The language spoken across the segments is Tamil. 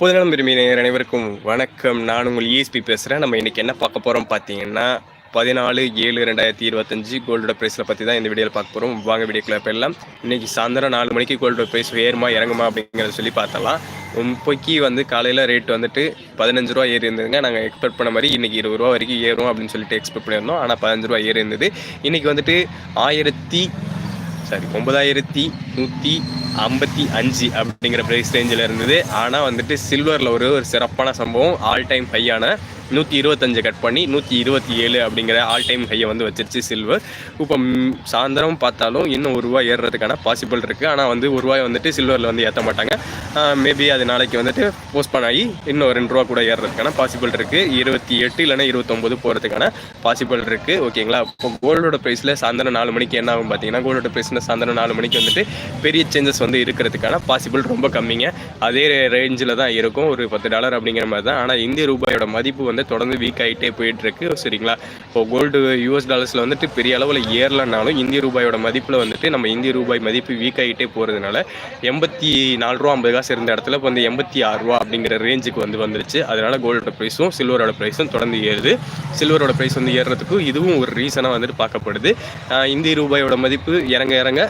பொதுநலம் விரும்பினர் அனைவருக்கும் வணக்கம். நான் உங்கள் இஎஸ்பி பேசுகிறேன் நம்ம இன்றைக்கி என்ன பார்க்க போகிறோம் பார்த்தீங்கன்னா பதினாலு ஏழு ரெண்டாயிரத்தி இருபத்தஞ்சு கோல்டோட ப்ரைஸில் பற்றி தான் இந்த வீடியோவில் பார்க்க போகிறோம் வாங்க வீடியோக்குள்ள போயிடலாம். இன்றைக்கி சாயந்தரம் நாலு மணிக்கு கோல்டோட ப்ரைஸ் ஏறுமா இறங்குமா அப்படிங்கிறத சொல்லி பார்த்தலாம் இப்போக்கி வந்து காலையில் ரேட் வந்துட்டு பதினஞ்சு ரூபா ஏறி இருந்ததுங்க. நாங்கள் எக்ஸ்பெக்ட் பண்ண மாதிரி இன்றைக்கி இருபது ரூபா வரைக்கும் ஏறும் அப்படின்னு சொல்லிட்டு எக்ஸ்பெக்ட் பண்ணியிருந்தோம். ஆனால் பதினஞ்சு ரூபா ஏறி இருந்தது. இன்றைக்கி வந்துட்டு ஆயிரத்தி சாரி ஒன்பதாயிரத்தி நூற்றி ஐம்பத்தி அஞ்சு அப்படிங்கிற ப்ரைஸ் ரேஞ்சில் இருந்தது. ஆனால் வந்துட்டு சில்வரில் ஒரு ஒரு சிறப்பான சம்பவம். ஆல் டைம் ஹையான நூற்றி இருபத்தஞ்சு கட் பண்ணி நூற்றி இருபத்தி ஏழு அப்படிங்கிற ஆல் டைம் ஹையை வந்து வச்சிருச்சு சில்வர் இப்போ சாயந்தரம் பார்த்தாலும் இன்னும் ஒரு ரூபா ஏறுறதுக்கான பாசிபிள் இருக்குது ஆனால் வந்து ஒரு ரூபாய் வந்துட்டு சில்வரில் வந்து ஏற்ற மாட்டாங்க. மேபி அது நாளைக்கு வந்துட்டு போஸ்ட்பான் ஆகி இன்னும் ரெண்டு ரூபா கூட ஏறுறதுக்கான பாசிபிள் இருக்குது இருபத்தி எட்டு இல்லைன்னா இருபத்தொம்போது போகிறதுக்கான பாசிபிள் இருக்குது ஓகேங்களா? இப்போ கோல்டோட ப்ரைஸில் சாயந்தரம் நாலு மணிக்கு என்ன ஆகும் பார்த்தீங்கன்னா கோல்டோட ப்ரைஸில் சாயந்தரம் நாலு மணிக்கு வந்துட்டு பெரிய சேஞ்சஸ் வந்து இருக்கிறதுக்கான பாசிபிள் ரொம்ப கம்மிங்க. அதே ரேஞ்சில் தான் இருக்கும். ஒரு பத்து டாலர் அப்படிங்கிற மாதிரி தான். ஆனால் இந்திய ரூபாயோட மதிப்பு வந்து தொடர்ந்து வீக் ஆகிட்டே போயிட்டுருக்கு. சரிங்களா? இப்போ கோல்டு யூஎஸ் டாலர்ஸில் வந்துட்டு பெரிய அளவில் ஏறலனாலும் இந்திய ரூபாயோட மதிப்பில் வந்துட்டு நம்ம இந்திய ரூபாய் மதிப்பு வீக் ஆகிட்டே போகிறதுனால எண்பத்தி நாலு ரூபா ஐம்பது காசு இருந்த இடத்துல இப்போ வந்து எண்பத்தி ஆறு ரூபா அப்படிங்கிற ரேஞ்சுக்கு வந்து வந்துருச்சு. அதனால கோல்டோட ப்ரைஸும் சில்வரோட ப்ரைஸும் தொடர்ந்து ஏறுது. சில்வரோட ப்ரைஸ் வந்து ஏறுறதுக்கும் இதுவும் ஒரு ரீசனாக வந்துட்டு பார்க்கப்படுது. இந்திய ரூபாயோட மதிப்பு இறங்க இறங்க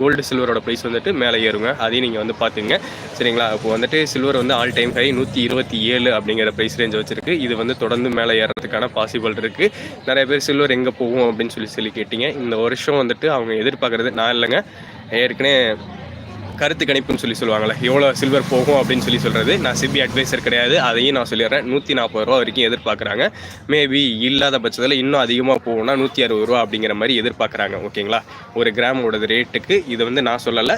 கோல்டு சில்வரோட ப்ரைஸ் வந்துட்டு மேலே ஏறுங்க. அதையும் நீங்கள் வந்து பார்த்துங்க சரிங்களா? இப்போ வந்துட்டு சில்வர் வந்து ஆல் டைம் ஹை நூற்றி இருபத்தி ஏழு அப்படிங்கிற ப்ரைஸ் ரேஞ்ச் வச்சுருக்கு. இது வந்து தொடர்ந்து மேலே ஏறுறதுக்கான பாசிபிள் இருக்குது நிறைய பேர் சில்வர் எங்கே போகும் அப்படின்னு சொல்லி சொல்லி கேட்டிங்க. இந்த வருஷம் வந்துட்டு அவங்க எதிர்பார்க்குறது நான் இல்லைங்க. ஏற்கனவே கருத்து கணிப்புன்னு சொல்லி சொல்லுவாங்களே எவ்வளோ சில்வர் போகும் அப்படின்னு சொல்லி சொல்கிறது நான் சிபி அட்வைசர் கிடையாது. அதையும் நான் சொல்லிடுறேன். நூற்றி நாற்பது ரூபா வரைக்கும் எதிர்பார்க்குறாங்க. மேபி இல்லாத பட்சத்தில் இன்னும் அதிகமாக போகும்னா நூற்றி அறுபது ரூபா அப்படிங்கிற மாதிரி எதிர்பார்க்குறாங்க. ஓகேங்களா? ஒரு கிராமோட ரேட்டுக்கு இதை வந்து நான் சொல்லலை.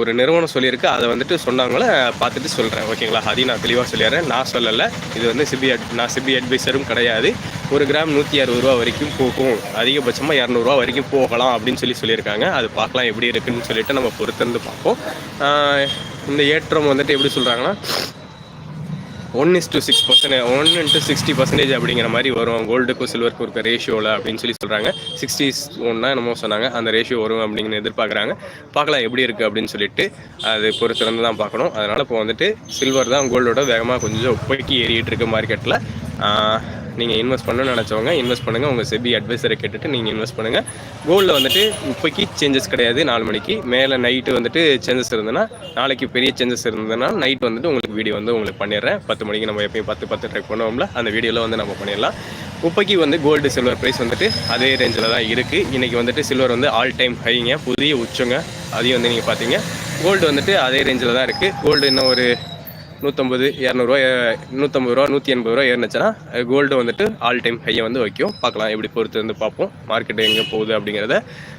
ஒரு நிறுவனம் சொல்லியிருக்கு. அதை வந்துட்டு சொன்னாங்களே பார்த்துட்டு சொல்கிறேன் ஓகேங்களா? அதையும் நான் தெளிவாக சொல்லிடுறேன். நான் சொல்லலை. இது வந்து சிபி அட் நான் சிபி அட்வைசரும் கிடையாது. ஒரு கிராம் நூற்றி அறுபது ரூபா வரைக்கும் போகும். அதிகபட்சமாக இரநூறுவா வரைக்கும் போகலாம் அப்படின்னு சொல்லி சொல்லியிருக்காங்க. அது பார்க்கலாம் எப்படி இருக்குன்னு சொல்லிட்டு நம்ம பொறுத்திருந்து பார்ப்போம். இந்த ஏற்றம் வந்துட்டு எப்படி சொல்கிறாங்கன்னா one is to six percentage one into sixty percentage அப்படிங்கிற மாதிரி வரும். கோல்டுக்கும் சில்வருக்கும் இருக்க ரேஷியோவில் அப்படின்னு சொல்லி சொல்கிறாங்க சிக்ஸ்டி ஒன்னா என்னமோ சொன்னாங்க. அந்த ரேஷியோ வரும் அப்படின்னு எதிர்பார்க்குறாங்க. பார்க்கலாம் எப்படி இருக்குது அப்படின்னு சொல்லிட்டு அது பொறுத்திருந்து தான் பார்க்கணும். அதனால் இப்போ வந்துட்டு சில்வர் தான் கோல்டோட வேகமாக கொஞ்சம் போய்க்கு ஏறிட்டு இருக்கு மார்க்கெட்டில் நீங்கள் இன்வெஸ்ட் பண்ணணும்னு நினச்சவங்க இன்வெஸ்ட் பண்ணுங்கள் உங்கள் செபி அட்வைசரை கேட்டுட்டு நீங்கள் இன்வெஸ்ட் பண்ணுங்கள் கோல்டில் வந்துட்டு இப்போக்கி சேஞ்சஸ் கிடையாது நாலு மணிக்கு. மேலே நைட்டு வந்துட்டு சேஞ்சஸ் இருந்ததுன்னா நாளைக்கு பெரிய சேஞ்சஸ் இருந்ததுன்னா நைட் வந்துட்டு உங்களுக்கு வீடியோ வந்து உங்களுக்கு பண்ணிடுறேன். பத்து மணிக்கு நம்ம எப்பயும் பத்து பத்து ட்ரை பண்ணுவோம்ல அந்த வீடியோவில் வந்து நம்ம பண்ணிடலாம். இப்போக்கி வந்து கோல்டு சில்வர் ப்ரைஸ் வந்துட்டு அதே ரேஞ்சில் தான் இருக்குது இன்றைக்கி வந்துட்டு சில்வர் வந்து ஆல் டைம் ஹைங்க புதிய உச்சங்க. அதையும் வந்து நீங்கள் பார்த்தீங்க. கோல்டு வந்துட்டு அதே ரேஞ்சில் தான் இருக்குது கோல்டு இன்னும் ஒரு நூற்றம்பது இரநூறுவா நூற்றம்பது ரூபா நூற்றி எண்பது ரூபா ஏறினுச்சுன்னா கோல்டு வந்துட்டு ஆல் டைம் ஹையை வந்து வைக்கும். பார்க்கலாம் எப்படி பொறுத்து வந்து பார்ப்போம். மார்க்கெட் எங்கே போகுது அப்படிங்கிறத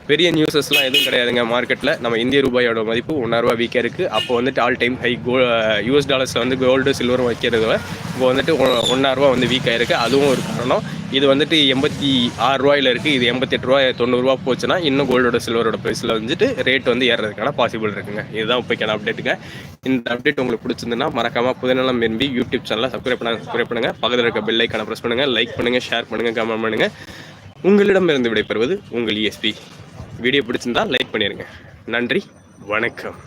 பெரிய நியூஸஸ்லாம் எதுவும் கிடையாதுங்க. மார்க்கெட்டில் நம்ம இந்திய ரூபாயோட மதிப்பு ஒன்றாயிரரூவா வீக்காக இருக்குது அப்போ வந்துட்டு ஆல் டைம் ஹை கோ யூஎஸ் டாலர்ஸில் வந்து கோல்டு சில்வரும் வைக்கிறது இப்போ வந்துட்டு ஒன்றாயிரரூவா வந்து வீக் இருக்குது அதுவும் ஒரு காரணம். இது வந்துட்டு எண்பத்தி ஆறு ரூபாயில் இருக்குது இது எண்பத்தெட்டு ரூபா தொண்ணூறுரூவா போச்சுன்னா இன்னும் கோல்டோட சில்வரோட ப்ரைஸில் வந்துட்டு ரேட் வந்து ஏறுறதுக்கான பாசிபிள் இருக்குங்க. இதுதான் இப்போக்கான அப்டேட்டுங்க இந்த அப்டேட் உங்களுக்கு பிடிச்சிருந்துன்னா மறக்காமல் புதுநலம் விரும்பி யூடியூப் சேனலில் சப்ஸ்கிரைப் பண்ண சப்ஸ்கிரைப் பண்ணுங்கள் பக்கத்தில் இருக்க பெல் ஐக்கான ப்ரெஸ் பண்ணுங்கள் லைக் பண்ணுங்கள் ஷேர் பண்ணுங்கள் கமெண்ட் பண்ணுங்கள் உங்களிடமிருந்து விடைபெறுவது உங்கள் இஎஸ்பி வீடியோ பிடிச்சிருந்தா லைக் பண்ணிடுங்க நன்றி வணக்கம்.